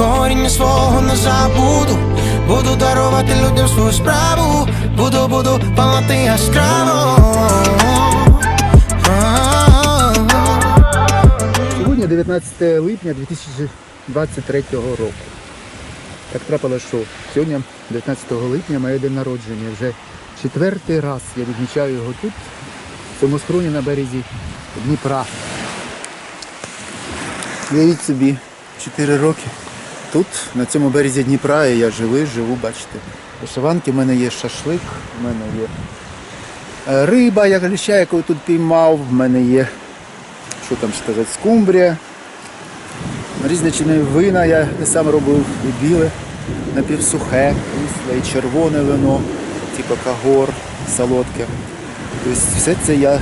коріння свого не забуду. Буду дарувати людям свою справу, буду, буду палати яскраво. Сьогодні 19 липня 2023 року. Так трапилося, що сьогодні, 19 липня, моє день народження. Вже четвертий раз я відмічаю його тут, в цьому схроні на березі Дніпра. Уявіть собі, 4 роки. Тут, на цьому березі Дніпра, і я живий, живу, бачите. Вишиванки, в мене є шашлик, в мене є е, риба, як ліща, яку тут піймав, в мене є що там сказати, скумбрія. Різничні вина я сам робив і біле, напівсухе, кисле, і червоне вино, типу кагор, солодке. Тобто все це я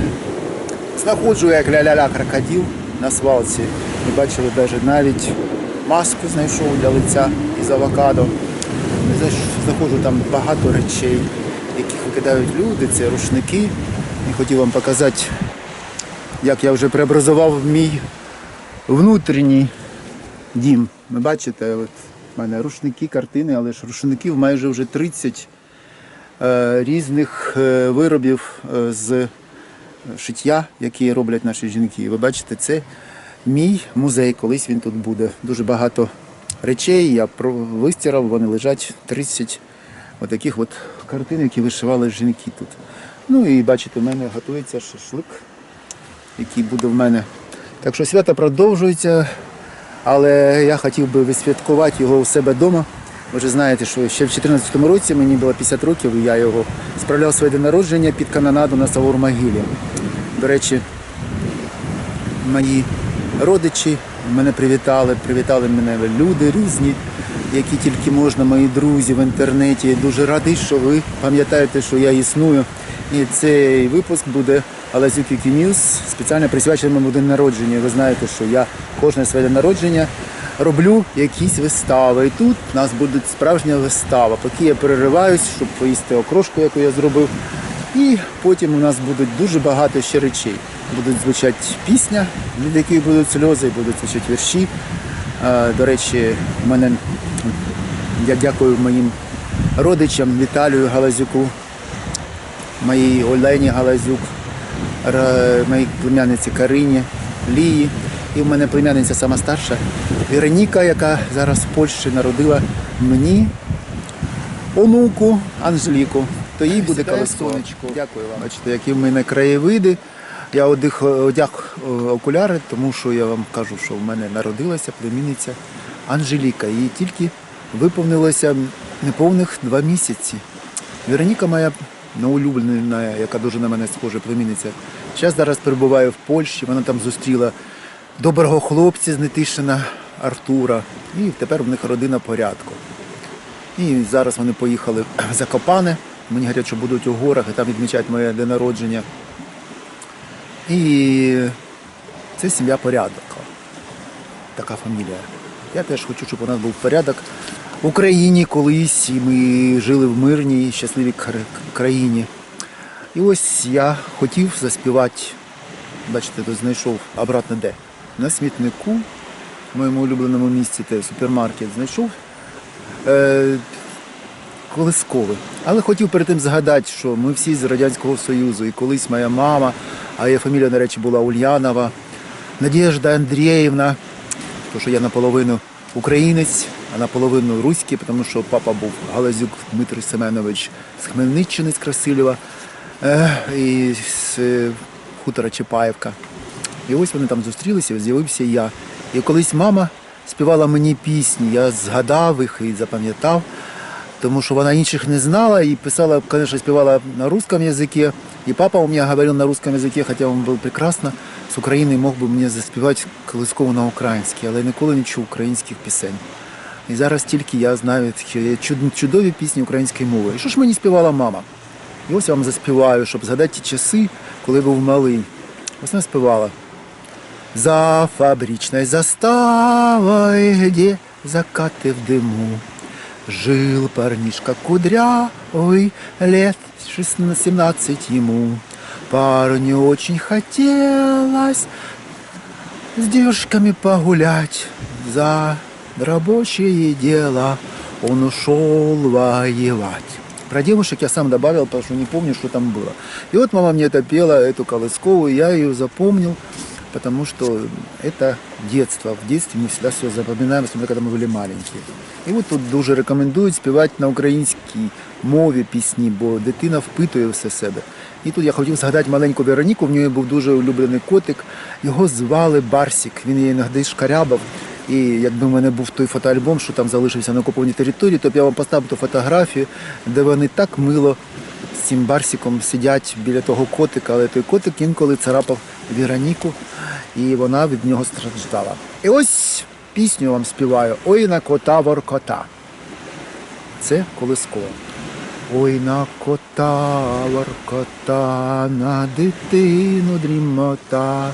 знаходжу як ля-ля-ля крокодил на свалці. Ми бачили навіть навіть маску знайшов для лиця із авокадо. Знаєш, Знаходжу там багато речей, яких викидають люди, це рушники. І хотів вам показати як я вже преобразував мій внутрішній дім. Ви бачите, в мене рушники, картини, але ж рушників майже вже 30 е, різних е, виробів е, з шиття, які роблять наші жінки. Ви бачите, це мій музей, колись він тут буде. Дуже багато речей я вистирав, вони лежать 30 отаких от картин, які вишивали жінки тут. Ну і бачите, в мене готується шашлик який буде в мене. Так що свято продовжується, але я хотів би відсвяткувати його у себе вдома. Ви вже знаєте, що ще в 2014 році мені було 50 років, і я його справляв своє день народження під канонаду на Савур Могилі. До речі, мої родичі мене привітали, привітали мене люди різні, які тільки можна, мої друзі в інтернеті. Дуже радий, що ви пам'ятаєте, що я існую. І цей випуск буде Алазюк News, спеціально присвячений моєму день народження. Ви знаєте, що я кожне своє день народження роблю якісь вистави. І тут у нас буде справжня вистава. Поки я перериваюсь, щоб поїсти окрошку, яку я зробив. І потім у нас будуть дуже багато ще речей. Будуть звучати пісня, від якої будуть сльози, будуть звучати вірші. Е, До речі, мене я дякую моїм родичам Віталію Галазюку, моїй Олені Галазюк, моїй племянниці Карині, Лії. І в мене племянниця сама старша Вероніка, яка зараз в Польщі народила мені онуку Анжеліку. То їй буде колесо. Дякую вам. Бачите, які в мене краєвиди. Я одяг, е, окуляри, тому що я вам кажу, що в мене народилася племінниця Анжеліка. Їй тільки виповнилося неповних два місяці. Вероніка моя улюблена, яка дуже на мене схожа племінниця. Зараз зараз перебуває в Польщі, вона там зустріла доброго хлопця з Нетишина Артура. І тепер в них родина порядку. І зараз вони поїхали в Закопане. Мені говорять, що будуть у горах і там відмічають моє день народження. І це сім'я порядок. Така фамілія. Я теж хочу, щоб у нас був порядок в Україні колись, і ми жили в мирній, щасливій країні. І ось я хотів заспівати, бачите, тут знайшов обратно де? На смітнику, в моєму улюбленому місці, це супермаркет, знайшов е, колискове. Але хотів перед тим згадати, що ми всі з Радянського Союзу, і колись моя мама, а її фамілія, до речі, була Ульянова, Надіжда Андріївна, тому що я наполовину українець, а наполовину руський, тому що папа був Галазюк Дмитрий Семенович з Хмельниччини, з Красилєва. е, і з е, хутора Чапаєвка. І ось вони там зустрілися, з'явився я. І колись мама співала мені пісні, я згадав їх і запам'ятав, тому що вона інших не знала і писала, звісно, співала на русском языке. І папа у мене говорив на русском языке, хоча він був прекрасно з України мог би мені заспівати колисково на українській, але ніколи не чув українських пісень. І зараз тільки я знаю, що є чуд- чудові пісні української мови. І що ж мені співала мама? І ось я вам заспіваю, щоб згадати ті часи, коли був малий. Ось вона співала. За фабричной заставой, где закаты в дыму, Жил парнишка кудрявый, лет 16-17 ему. Парню очень хотелось с девушками погулять. За рабочее дело он ушел воевать. Про девушек я сам добавил, потому что не помню, что там было. И вот мама мне это пела, эту колысковую, я ее запомнил, потому что это детство. В детстве мы всегда все запоминаем, особенно когда мы были маленькие. І от тут дуже рекомендують співати на українській мові пісні, бо дитина впитує все себе. І тут я хотів згадати маленьку Вероніку, в неї був дуже улюблений котик. Його звали Барсік. Він її іноді шкарябав. І якби в мене був той фотоальбом, що там залишився на окупованій території, то б я вам поставив ту фотографію, де вони так мило з цим барсиком сидять біля того котика, але той котик інколи царапав Вероніку, і вона від нього страждала. І ось пісню вам співаю Ой на кота воркота. Це колисково. Ой на кота воркота, на дитину дрімота.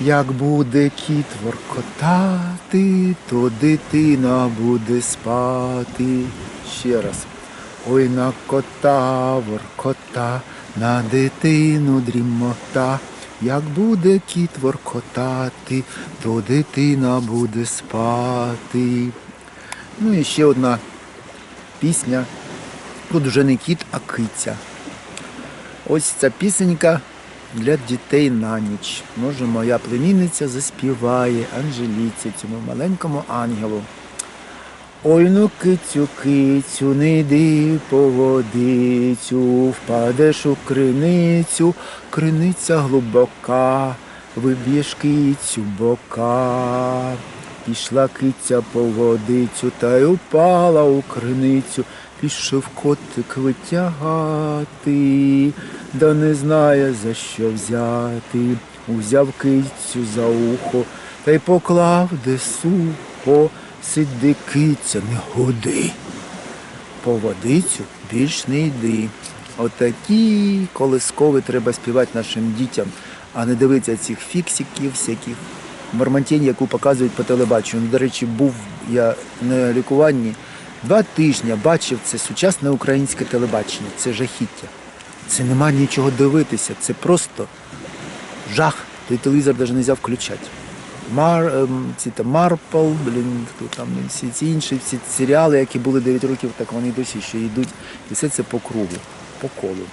Як буде кіт воркотати, то дитина буде спати. Ще раз. Ой на кота воркота, на дитину дрімота. Як буде кіт воркотати, то дитина буде спати. Ну і ще одна пісня. Тут вже не кіт, а киця. Ось ця пісенька для дітей на ніч. Може, моя племінниця заспіває Анжеліці, цьому маленькому ангелу. Ой, ну кицю, кицю, не йди по водицю, впадеш у криницю, криниця глибока, виб'єш кицю бока. Пішла киця по водицю та й упала у криницю, пішов котик витягати, да не знає за що взяти. Узяв кицю за ухо та й поклав де сухо, сиди киця, не годи. По водицю більш не йди. Отакі колискові треба співати нашим дітям, а не дивитися цих фіксиків, всяких мармантень, яку показують по телебаченню. До речі, був я на лікуванні два тижні, бачив це сучасне українське телебачення. Це жахіття. Це нема нічого дивитися, це просто жах. Той телевізор навіть не можна включати. Мар, ем, ці там Марпл, блін, там всі ці інші всі серіали, які були 9 років, так вони досі ще йдуть. І все це по кругу, по колу.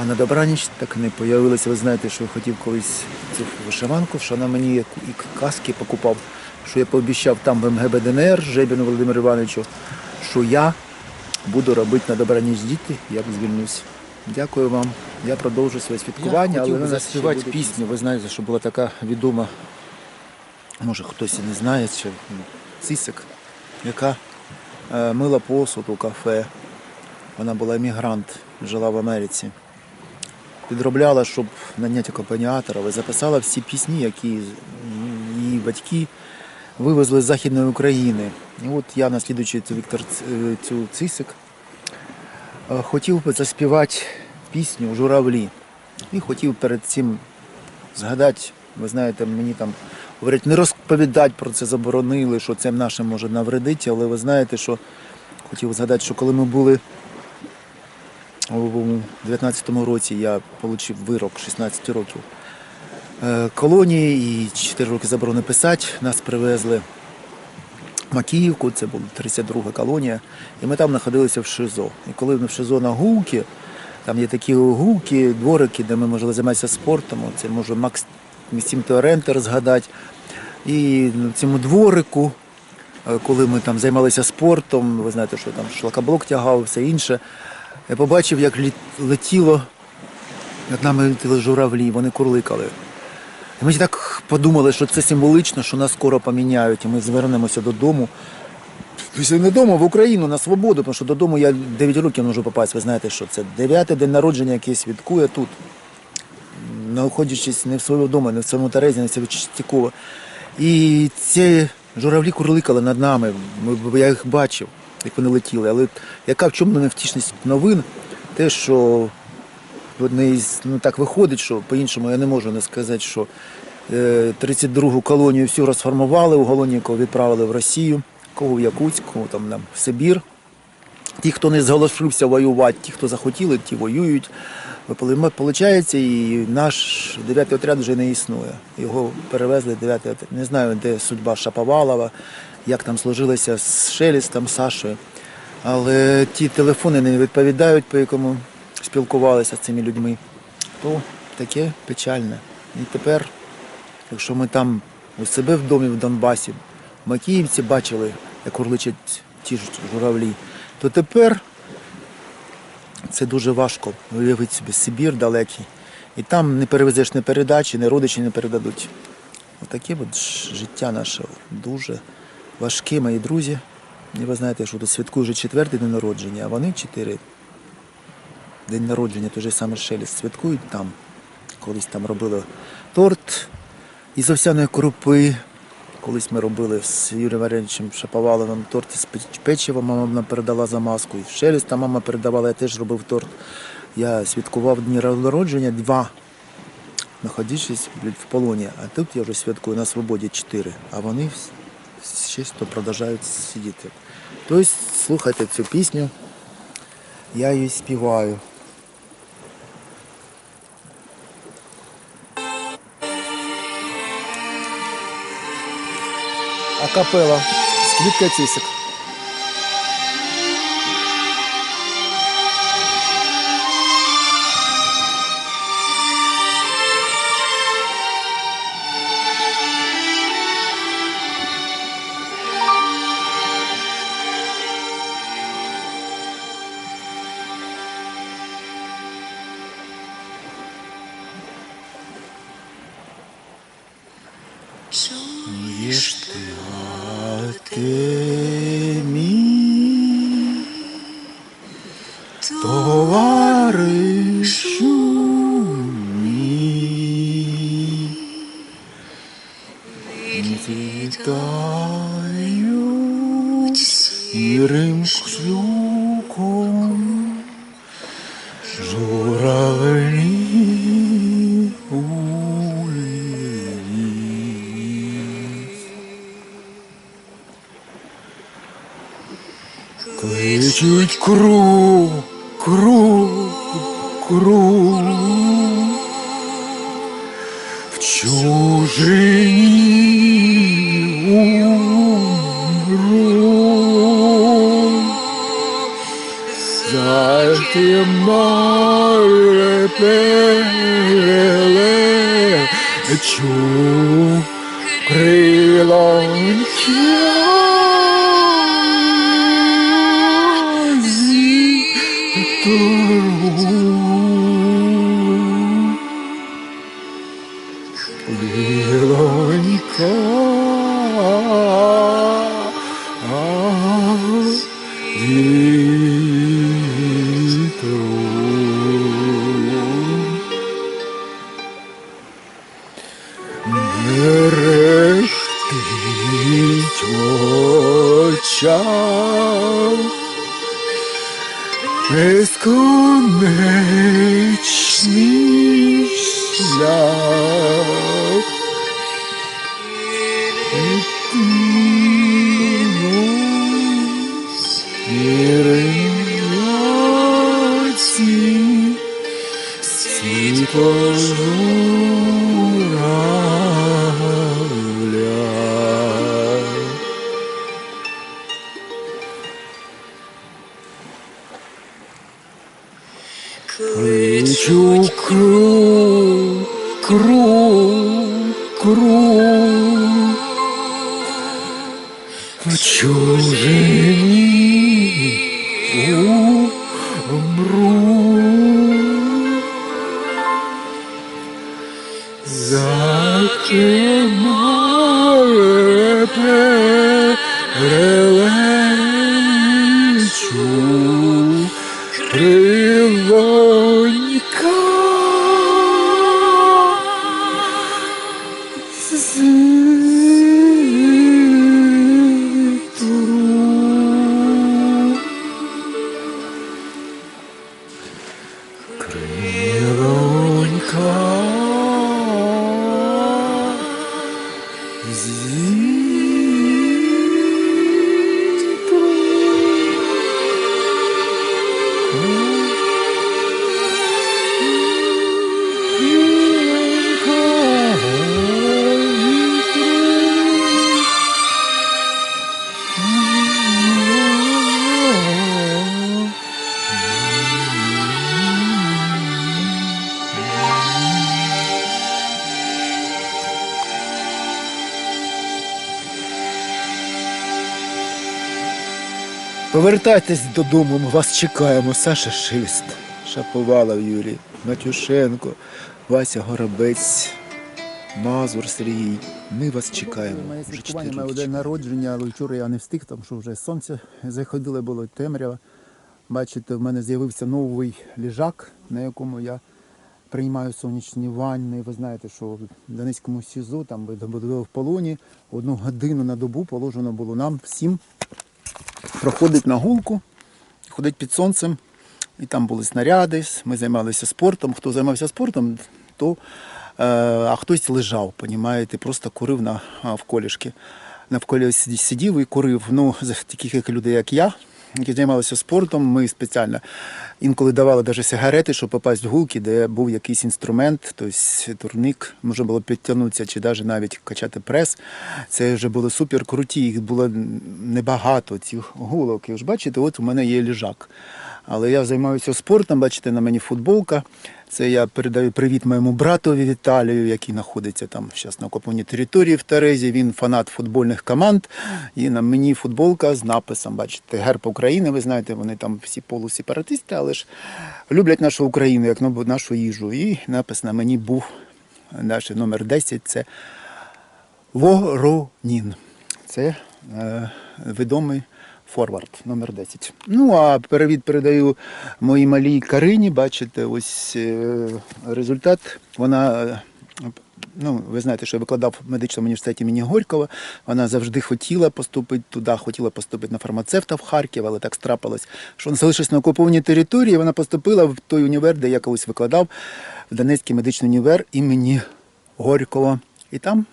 А на добраніч так не появилося. Ви знаєте, що я хотів колись цю вишиванку, що вона мені і каски покупав, що я пообіцяв там в МГБ ДНР Жебіну Володимиру Івановичу, що я буду робити на добраніч діти, як звільнюсь. Дякую вам. Я продовжу своє святкування, Я хотів але би нас ще заспівати буде пісню. Ви знаєте, що була така відома, може хтось і не знає, що ну, цисик, яка е, мила посуд у кафе. Вона була емігрант, жила в Америці. Підробляла, щоб наняти акомпаніатора, і записала всі пісні, які її батьки вивезли з Західної України. І от я, наслідуючи цю Віктор е, цю цисик, е, хотів би заспівати пісню Журавлі. І хотів перед цим згадати, ви знаєте, мені там говорять, не розповідати про це заборонили, що це нашим може навредити, але ви знаєте, що хотів згадати, що коли ми були у 19-му році, я отримав вирок 16 років колонії і 4 роки заборони писати. Нас привезли в Макіївку, це була 32 колонія, і ми там знаходилися в ШИЗО. І коли ми в ШИЗО на гулки, там є такі гулки, дворики, де ми могли займатися спортом. Це може Макс Місім Теорентер згадати. І на цьому дворику, е, коли ми там займалися спортом, ви знаєте, що там шлакоблок тягав, все інше. Я побачив, як летіло Над нами летіли журавлі, вони курликали. І ми так подумали, що це символічно, що нас скоро поміняють, і ми звернемося додому. Тобто не додому, в Україну на свободу, тому що додому я 9 років можу попасти. Ви знаєте, що це дев'ятий день народження, який святкує тут. Знаходячись не в своєму вдома, не в своєму Терезі, не в своєму Чистякова. І ці журавлі курликали над нами. Я їх бачив, як вони летіли. Але яка в чому невтішність новин? Те, що із, ну так виходить, що по-іншому я не можу не сказати, що е, 32-гу колонію всю розформували, уголовників відправили в Росію, кого в Якутськ, кого там нам в Сибір. Ті, хто не зголошився воювати, ті, хто захотіли, ті воюють. Виходить, і наш 9 отряд вже не існує. Його перевезли 9 отряд. Не знаю, де судьба Шаповалова, як там сложилося з Шелістом, Сашою. Але ті телефони не відповідають, по якому спілкувалися з цими людьми. То таке печальне. І тепер, якщо ми там у себе в домі в Донбасі, в Макіївці бачили, як урличать ті ж журавлі, то тепер це дуже важко уявити собі Сибір далекий. І там не перевезеш ні передачі, ні родичі не передадуть. Отаке от життя наше дуже важке, мої друзі. І ви знаєте, що тут святкую вже четвертий день народження, а вони чотири. День народження, той же саме Шелест, святкують там. Колись там робили торт із овсяної крупи. Колись ми робили з Юрієм Вареничем Шаповаловим торт з печ- печива, мама нам передала замазку. І в Шелеста мама передавала, я теж робив торт. Я святкував дні народження два, знаходячись в полоні. А тут я вже святкую на свободі чотири, а вони ще продовжують сидіти. Тобто слухайте цю пісню, я її співаю. Акапела. Скрипка квітка журавлі у. Кличуть круг, Because Кличу кру, кру, кру. в чужині Повертайтесь додому, ми вас чекаємо. Саша Шист, Шаповалов Юрій, Матюшенко, Вася Горобець, Мазур Сергій. Ми вас чекаємо. Моє Вже святкування чотири моє день народження, але вчора я не встиг, тому що вже сонце заходило, було темрява. Бачите, в мене з'явився новий ліжак, на якому я приймаю сонячні ванни. Ви знаєте, що в Донецькому СІЗО, там в полоні, одну годину на добу положено було нам всім проходить на гулку, ходить під сонцем, і там були снаряди, ми займалися спортом. Хто займався спортом, то е, а хтось лежав, понімаєте, просто курив на навколішки. Навколо сидів і курив. Ну, таких людей, як я, які займалися спортом, ми спеціально інколи давали навіть сигарети, щоб попасти в гулки, де був якийсь інструмент, тобто турник, можна було підтягнутися чи навіть качати прес. Це вже було супер круті, їх було небагато цих гулок. І ж бачите, от у мене є ліжак. Але я займаюся спортом, бачите, на мені футболка. Це я передаю привіт моєму братові Віталію, який знаходиться там зараз на окупованій території в Терезі. Він фанат футбольних команд. І на мені футболка з написом, бачите, герб України. Ви знаєте, вони там всі полусепаратисти, але ж люблять нашу Україну, як нашу їжу. І напис на мені був наш номер 10 це Воронін. Це е, відомий форвард номер 10. Ну а привіт передаю моїй малій Карині. Бачите, ось е, результат. Вона. е, Ну, ви знаєте, що я викладав в медичному університеті імені Горького. Вона завжди хотіла поступити туди, хотіла поступити на фармацевта в Харків, але так страпилось, що залишилась на окупованій території. Вона поступила в той універ, де я колись викладав, в Донецький медичний універ імені Горького. І там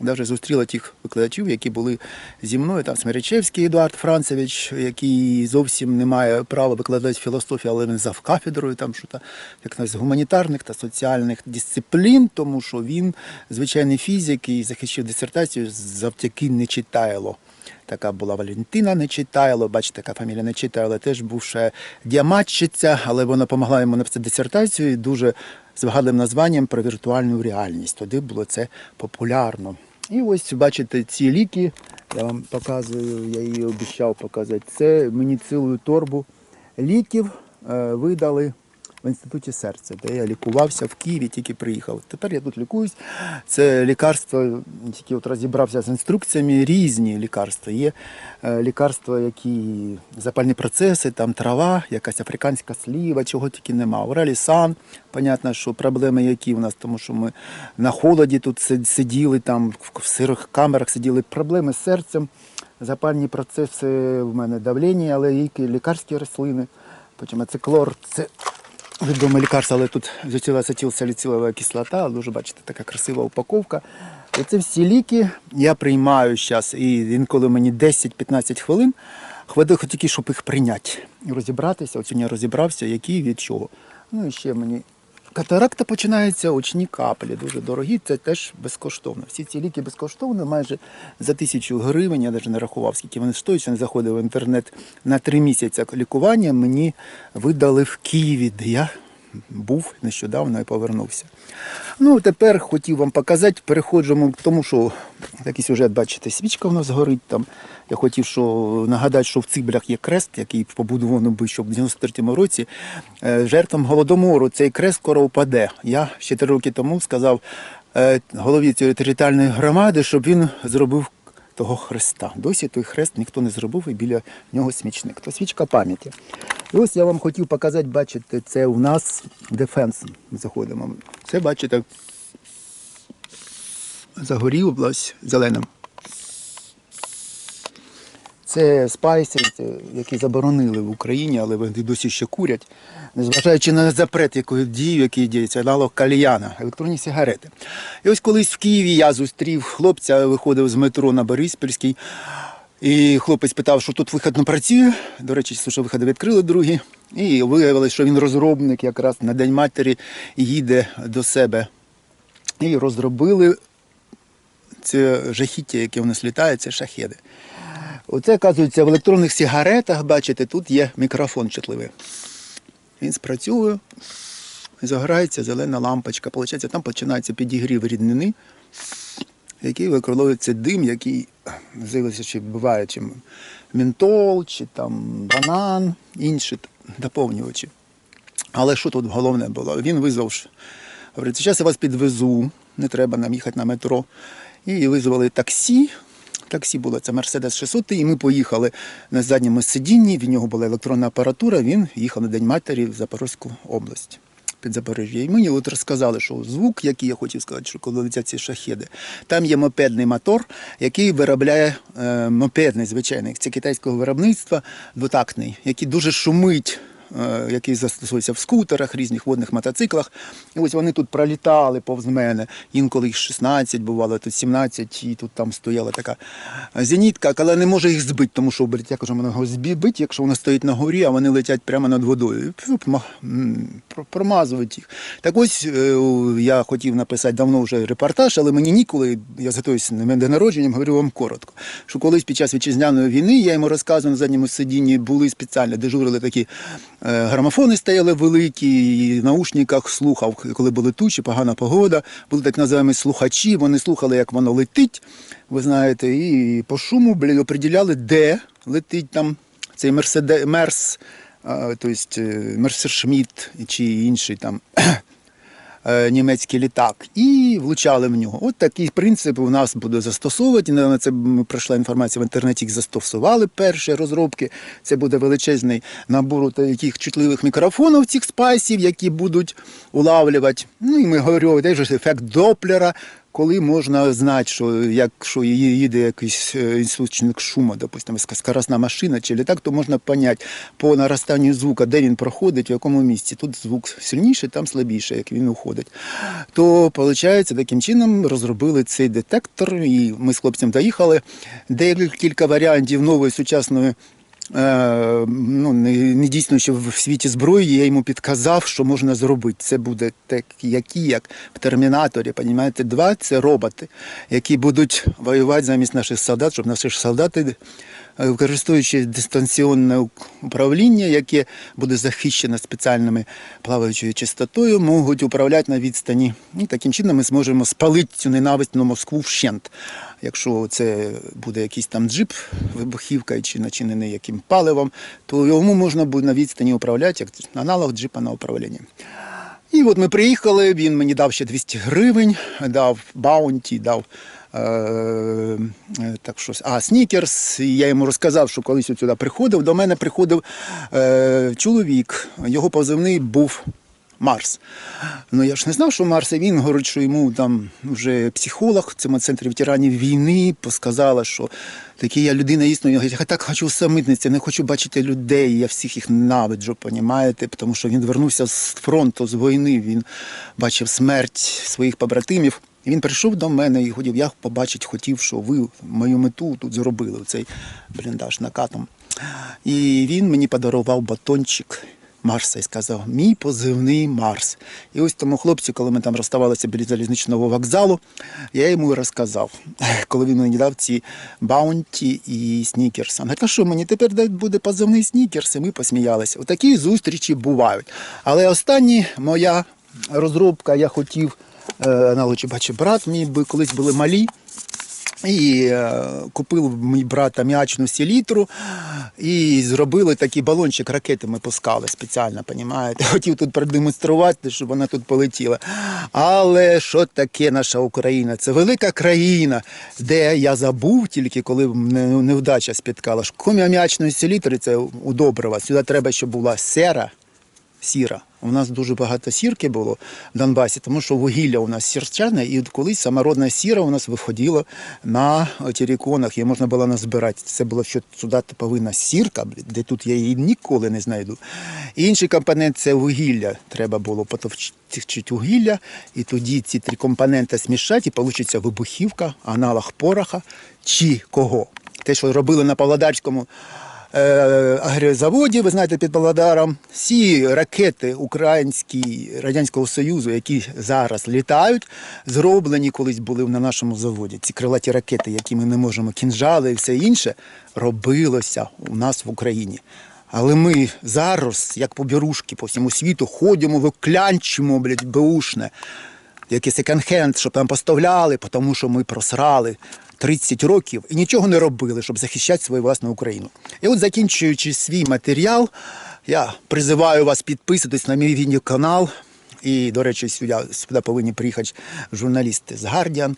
навіть зустріла тих викладачів, які були зі мною. Там Смирячевський Едуард Францевич, який зовсім не має права викладати філософію, але він зав кафедрою там що то як з гуманітарних та соціальних дисциплін, тому що він звичайний фізик і захищав дисертацію завдяки Нечитайло. Така була Валентина Нечитайло, бачите, така фамілія Нечитайло, теж бувша діаматчиця, але вона допомогла йому написати дисертацію дуже з вигадливим названням про віртуальну реальність. Тоді було це популярно. І ось бачите ці ліки. Я вам показую, я її обіцяв показати. Це мені цілу торбу ліків е, видали в інституті серця, де я лікувався в Києві, тільки приїхав. Тепер я тут лікуюсь. Це лікарство, тільки от розібрався з інструкціями, різні лікарства. Є е, лікарства, які запальні процеси, там трава, якась африканська сліва, чого тільки нема. Оралісан, понятно, що проблеми які у нас, тому що ми на холоді тут сиділи, там в сирих камерах сиділи. Проблеми з серцем, запальні процеси, в мене давлення, але і лікарські рослини. Потім ациклор, це відоме лікарство, але тут ацетилсаліцилова кислота, дуже бачите, така красива упаковка. Оце всі ліки я приймаю зараз, і інколи мені 10-15 хвилин Хватило тільки, щоб їх прийняти розібратися. От сьогодні я розібрався, які від чого. Ну і ще мені катаракта починається, очні каплі, дуже дорогі, це теж безкоштовно. Всі ці ліки безкоштовно, майже за тисячу гривень, я навіть не рахував, скільки вони стоять, я не заходив в інтернет на три місяці лікування. Мені видали в Києві, де я був нещодавно і повернувся. Ну, тепер хотів вам показати, переходжимо к тому, що такий сюжет, бачите, свічка в нас горить там. Я хотів що, нагадати, що в Циблях є крест, який побудований був ще в 93-му році. Е, Жертвам голодомору цей крест скоро впаде. Я ще три роки тому сказав е, голові цієї територіальної громади, щоб він зробив того хреста. Досі той хрест ніхто не зробив і біля нього свічник. То свічка пам'яті. І ось я вам хотів показати, бачите, це у нас дефенс. Ми заходимо. Це бачите, загорілось зеленим. Це спайси, які заборонили в Україні, але вони досі ще курять, незважаючи на запрет, який діє, який діється, аналог кальяна, електронні сигарети. І ось колись в Києві я зустрів хлопця, виходив з метро на Бориспільський, і хлопець питав, що тут вихід працює. До речі, що виходи відкрили другі. І виявилось, що він розробник якраз на День матері їде до себе. І розробили це жахіття, яке в нас літає, це шахеди. Оце, оказується, в електронних сигаретах, бачите, тут є мікрофон чутливий. Він спрацює, загорається зелена лампочка. Получається, там починається підігрів ріднини, який використовується дим, який з'явився, чи буває чи ментол, чи там банан, інші доповнювачі. Але що тут головне було? Він визвав, говорить, зараз я вас підвезу, не треба нам їхати на метро. І визвали таксі. Таксі було це Мерседес 600, і ми поїхали на задньому сидінні. В нього була електронна апаратура. Він їхав на День матері в Запорозьку область під Запоріжжя. І мені от розказали, що звук, який я хотів сказати, що коли летять ці шахеди, там є мопедний мотор, який виробляє е, мопедний звичайний. Це китайського виробництва двотактний, який дуже шумить який застосовується в скутерах, різних водних мотоциклах. І ось вони тут пролітали повз мене. Інколи їх 16 бувало, тут 17, і тут там стояла така зенітка, але не може їх збити, тому що як же вона його збити, якщо вона стоїть на горі, а вони летять прямо над водою. Промазують їх. Так ось е, я хотів написати давно вже репортаж, але мені ніколи, я готуюся на день народження, говорю вам коротко. Що колись під час вітчизняної війни я йому розказував на задньому сидінні, були спеціально дежурили такі е, грамофони стояли великі, і в наушниках слухав, коли були тучі, погана погода. Були так називаємо слухачі, вони слухали, як воно летить, ви знаєте, і по шуму блін, оприділяли, де летить там цей Мерседе, Мерс, е, тобто Мерсершміт чи інший там. Е, Німецький літак і влучали в нього. От такий принцип у нас буде застосовувати. На це пройшла інформація в інтернеті, їх застосували перші розробки. Це буде величезний набор таких чутливих мікрофонів цих спайсів, які будуть улавлювати. Ну і ми говорили теж ефект Доплера. Коли можна знати, що якщо її їде якийсь е, істочник шуму, допустимо, скоростна машина чи літак, то можна поняти по наростанню звука, де він проходить, в якому місці. Тут звук сильніший, там слабіше, як він уходить. То, виходить, таким чином розробили цей детектор, і ми з хлопцем доїхали. Декілька варіантів нової сучасної ну, не, не дійсно, що в світі зброї я йому підказав, що можна зробити. Це буде так, які, як в Термінаторі, понімаєте, два це роботи, які будуть воювати замість наших солдат, щоб наші солдати, е, використовуючи дистанційне управління, яке буде захищено спеціальними плаваючою частотою, можуть управляти на відстані. І таким чином ми зможемо спалити цю ненависть на Москву вщент. Якщо це буде якийсь там джип, вибухівка чи начинений яким паливом, то йому можна буде на відстані управляти, як аналог джипа на управлінні. І от ми приїхали, він мені дав ще 200 гривень, дав баунті, дав е, е, так щось, а, снікерс. Я йому розказав, що колись сюди приходив. До мене приходив е, чоловік, його позивний був Марс. Ну я ж не знав, що Марс, і він говорить, що йому там вже психолог в цьому центрі ветеранів війни посказала, що такий я людина існує. Я так хочу усамитнитися, не хочу бачити людей, я всіх їх ненавиджу, понімаєте? Тому що він вернувся з фронту, з війни, він бачив смерть своїх побратимів. І він прийшов до мене і хотів, я побачити хотів, що ви мою мету тут зробили, цей бліндаж накатом. І він мені подарував батончик. Марса і сказав, мій позивний Марс. І ось тому хлопці, коли ми там розставалися біля залізничного вокзалу, я йому розказав, коли він мені дав ці баунті і снікерс. Він каже, що мені тепер буде позивний снікерс, і ми посміялися. Отакі зустрічі бувають. Але останні моя розробка, я хотів, е, аналогічно, бачу, брат мій колись були малі. І е, купив мій брат аміачну селітру і зробили такий балончик ракети. Ми пускали спеціально, понімаєте? Хотів тут продемонструвати, щоб вона тут полетіла. Але що таке наша Україна? Це велика країна, де я забув тільки, коли невдача спіткала. що Крім аміачної селітри, це у добрива. Сюди треба, щоб була сера сіра. У нас дуже багато сірки було в Донбасі, тому що вугілля у нас сірчане, і колись самородна сіра у нас виходила на териконах, її можна було назбирати. Це було, що сюди повинна сірка, де тут я її ніколи не знайду. Інший компонент це вугілля. Треба було потовчити вугілля, і тоді ці три компоненти змішати, і вийде вибухівка, аналог пороха чи кого. Те, що робили на Павлодарському е, агрозаводі, ви знаєте, під Павлодаром. Всі ракети українські Радянського Союзу, які зараз літають, зроблені колись були на нашому заводі. Ці крилаті ракети, які ми не можемо, кінжали і все інше, робилося у нас в Україні. Але ми зараз, як побірушки по всьому світу, ходимо, виклянчимо, блядь, беушне якийсь секонд-хенд, щоб нам поставляли, тому що ми просрали 30 років і нічого не робили, щоб захищати свою власну Україну. І от закінчуючи свій матеріал, я призиваю вас підписатись на мій відеоканал. І, до речі, сюди, сюди повинні приїхати журналісти з Guardian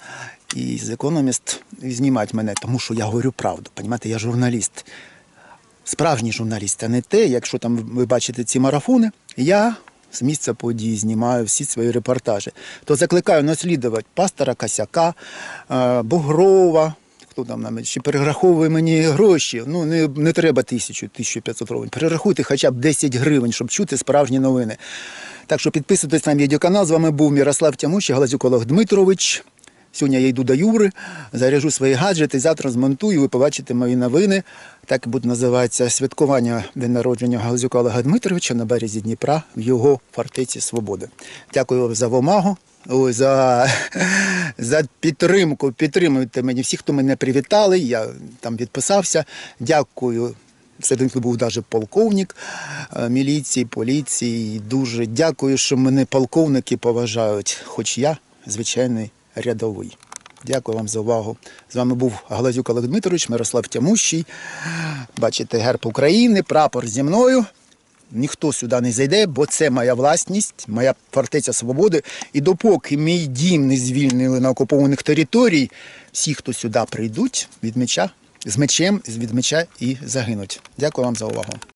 і з Economist і знімати мене, тому що я говорю правду. Понімаєте, я журналіст справжній журналіст, а не те, якщо там ви бачите ці марафони, я з місця події знімаю всі свої репортажі. То закликаю наслідувати пастора Косяка, е, Бугрова. Хто там нам ще перераховує мені гроші? Ну не, не треба тисячу, 1500 гривень. Перерахуйте хоча б 10 гривень, щоб чути справжні новини. Так що підписуйтесь на відеоканал. З вами був Мірослав Тямущий, Галазюколог Дмитрович. Сьогодні я йду до Юри, заряжу свої гаджети, завтра змонтую, ви побачите мої новини. Так буде називатися святкування день народження Галузюка Олега Дмитровича на березі Дніпра в його фортеці Свободи. Дякую вам за увагу, ой, за, за підтримку. Підтримуйте мені всі, хто мене привітали. Я там відписався. Дякую. Серед них був навіть полковник е, міліції, поліції. Дуже дякую, що мене полковники поважають, хоч я звичайний рядовий. Дякую вам за увагу. З вами був Галазюк Олег Дмитрович, Мирослав Тямущий. Бачите герб України, прапор зі мною. Ніхто сюди не зайде, бо це моя власність, моя фортеця свободи. І допоки мій дім не звільнили на окупованих територій, всі, хто сюди прийдуть, від меча, з мечем, від меча і загинуть. Дякую вам за увагу.